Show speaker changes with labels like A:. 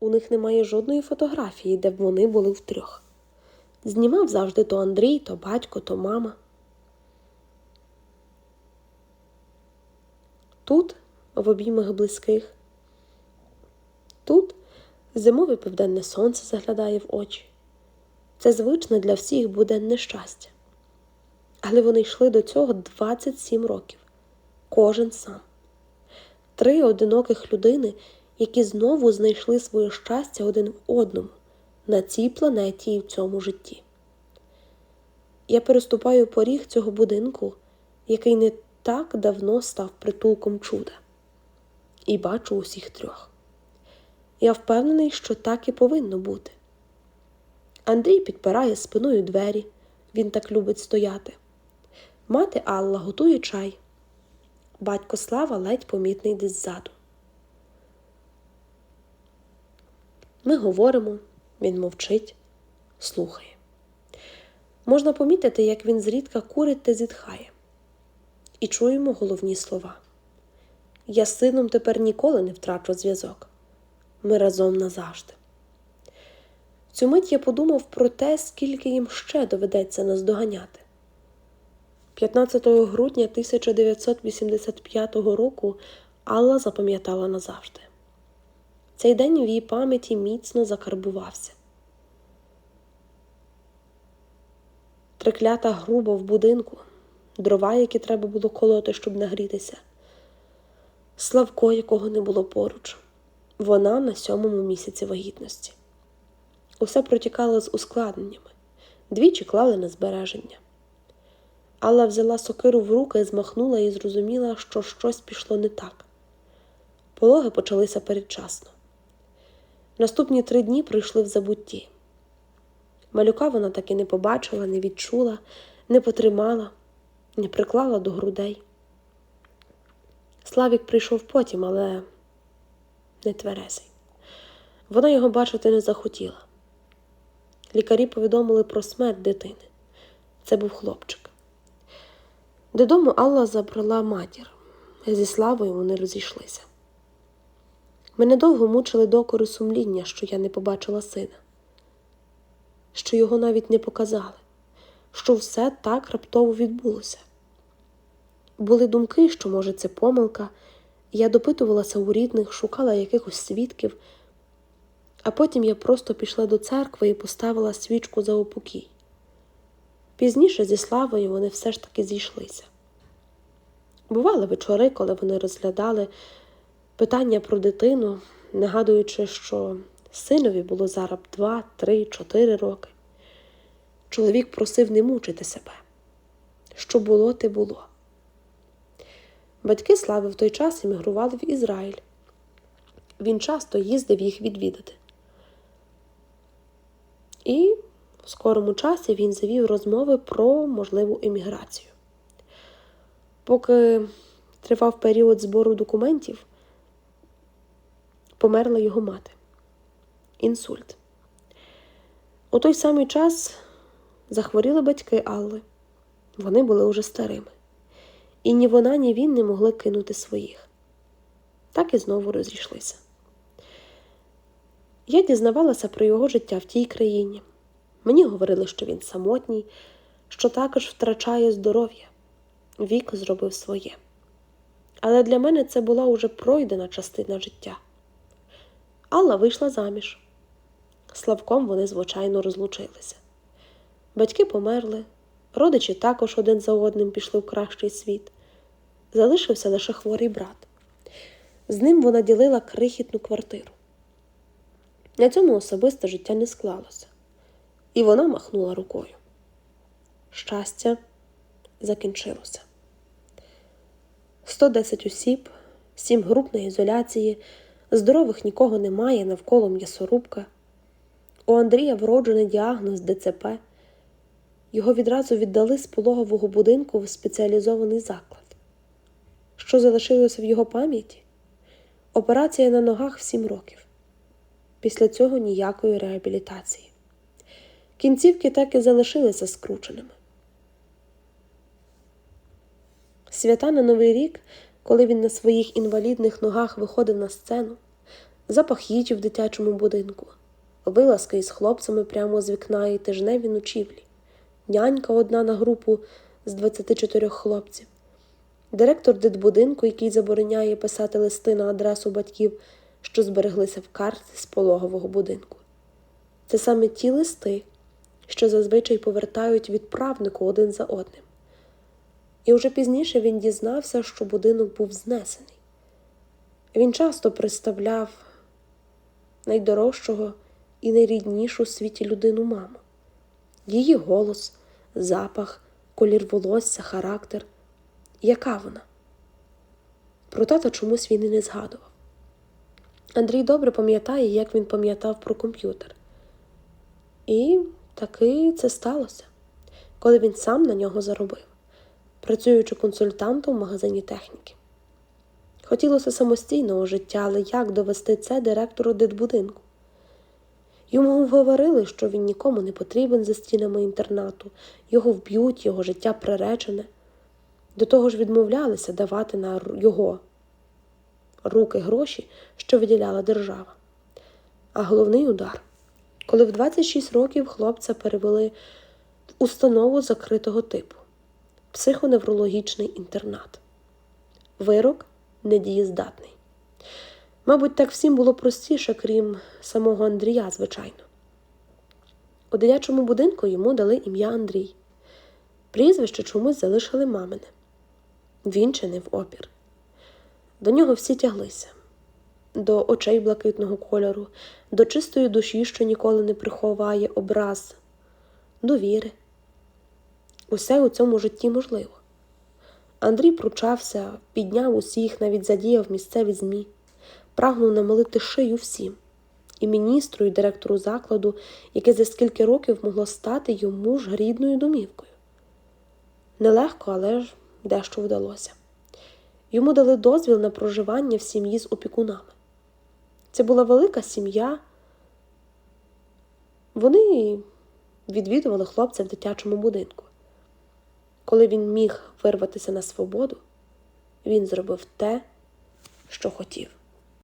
A: У них немає жодної фотографії, де б вони були втрьох. Знімав завжди то Андрій, то батько, то мама. Тут, в обіймах близьких, тут зимове південне сонце заглядає в очі. Це звичне для всіх буденне щастя. Але вони йшли до цього 27 років, кожен сам. Три одиноких людини, які знову знайшли своє щастя один в одному на цій планеті і в цьому житті. Я переступаю поріг цього будинку, який не так давно став притулком чуда, і бачу усіх трьох. Я впевнений, що так і повинно бути. Андрій підпирає спиною двері, він так любить стояти. Мати Алла готує чай. Батько Слава ледь помітний десь ззаду. Ми говоримо, він мовчить, слухає. Можна помітити, як він зрідка курить та зітхає. І чуємо головні слова. Я з сином тепер ніколи не втрачу зв'язок. Ми разом назавжди. Цю мить я подумав про те, скільки їм ще доведеться нас доганяти. 15 грудня 1985 року Алла запам'ятала назавжди. Цей день в її пам'яті міцно закарбувався. Триклята грубо в будинку, дрова, які треба було колоти, щоб нагрітися, Славко, якого не було поруч, вона на сьомому місяці вагітності. Усе протікало з ускладненнями, двічі клали на збереження. Алла взяла сокиру в руки, змахнула і зрозуміла, що щось пішло не так. Пологи почалися передчасно. Наступні три дні пройшли в забутті. Малюка вона так і не побачила, не відчула, не потримала, не приклала до грудей. Славік прийшов потім, але не тверезий. Вона його бачити не захотіла. Лікарі повідомили про смерть дитини. Це був хлопчик. Додому Алла забрала матір. Зі славою вони розійшлися. Мене довго мучили докори сумління, що я не побачила сина, що його навіть не показали, що все так раптово відбулося. Були думки, що, може, це помилка, я допитувалася у рідних, шукала якихось свідків, а потім я просто пішла до церкви і поставила свічку за упокій. Пізніше зі славою вони все ж таки зійшлися. Бували вечори, коли вони розглядали питання про дитину, нагадуючи, що синові було зараз два, три, чотири роки. Чоловік просив не мучити себе. Що було, те було. Батьки Слави в той час емігрували в Ізраїль. Він часто їздив їх відвідати. І в скорому часі він завів розмови про можливу еміграцію. Поки тривав період збору документів, померла його мати. Інсульт. У той самий час захворіли батьки Алли. Вони були уже старими. І ні вона, ні він не могли кинути своїх. Так і знову розійшлися. Я дізнавалася про його життя в тій країні. Мені говорили, що він самотній, що також втрачає здоров'я. Вік зробив своє. Але для мене це була уже пройдена частина життя. Алла вийшла заміж. Славком вони, звичайно, розлучилися. Батьки померли, родичі також один за одним пішли в кращий світ. Залишився лише хворий брат. З ним вона ділила крихітну квартиру. На цьому особисте життя не склалося, і вона махнула рукою. Щастя закінчилося. 110 осіб, 7 груп на ізоляції, здорових нікого немає, навколо м'ясорубка. У Андрія вроджений діагноз ДЦП. Його відразу віддали з пологового будинку в спеціалізований заклад. Що залишилося в його пам'яті? Операція на ногах в 7 років. Після цього ніякої реабілітації. Кінцівки так і залишилися скрученими. Свята на Новий рік, коли він на своїх інвалідних ногах виходив на сцену, запах їжі в дитячому будинку, вилазки із хлопцями прямо з вікна і тижневі ночівлі, нянька одна на групу з 24 хлопців, директор дитбудинку, який забороняє писати листи на адресу батьків, що збереглися в карті з пологового будинку. Це саме ті листи, що зазвичай повертають відправнику один за одним. І вже пізніше він дізнався, що будинок був знесений. Він часто представляв найдорожчого і найріднішу у світі людину маму. Її голос, запах, колір волосся, характер. Яка вона? Про тата чомусь він і не згадував. Андрій добре пам'ятає, як він пам'ятав про комп'ютер. І таки це сталося, коли він сам на нього заробив, працюючи консультантом в магазині техніки. Хотілося самостійного життя, але як довести це директору дитбудинку? Йому говорили, що він нікому не потрібен за стінами інтернату, його вб'ють, його життя приречене. До того ж відмовлялися давати на його руки гроші, що виділяла держава. А головний удар, коли в 26 років хлопця перевели в установу закритого типу психоневрологічний інтернат. Вирок недієздатний. Мабуть, так всім було простіше, крім самого Андрія, звичайно. У дитячому будинку йому дали ім'я Андрій. Прізвище чомусь залишили мамине. Він чинив опір. До нього всі тяглися до очей блакитного кольору, до чистої душі, що ніколи не приховає образ, до віри. Усе у цьому житті можливо. Андрій пручався, підняв усіх, навіть задіяв місцеві ЗМІ, прагнув намолити шию всім і міністру, і директору закладу, яке за скільки років могло стати йому ж рідною домівкою. Нелегко, але ж дещо вдалося. Йому дали дозвіл на проживання в сім'ї з опікунами. Це була велика сім'я. Вони відвідували хлопця в дитячому будинку. Коли він міг вирватися на свободу, він зробив те, що хотів.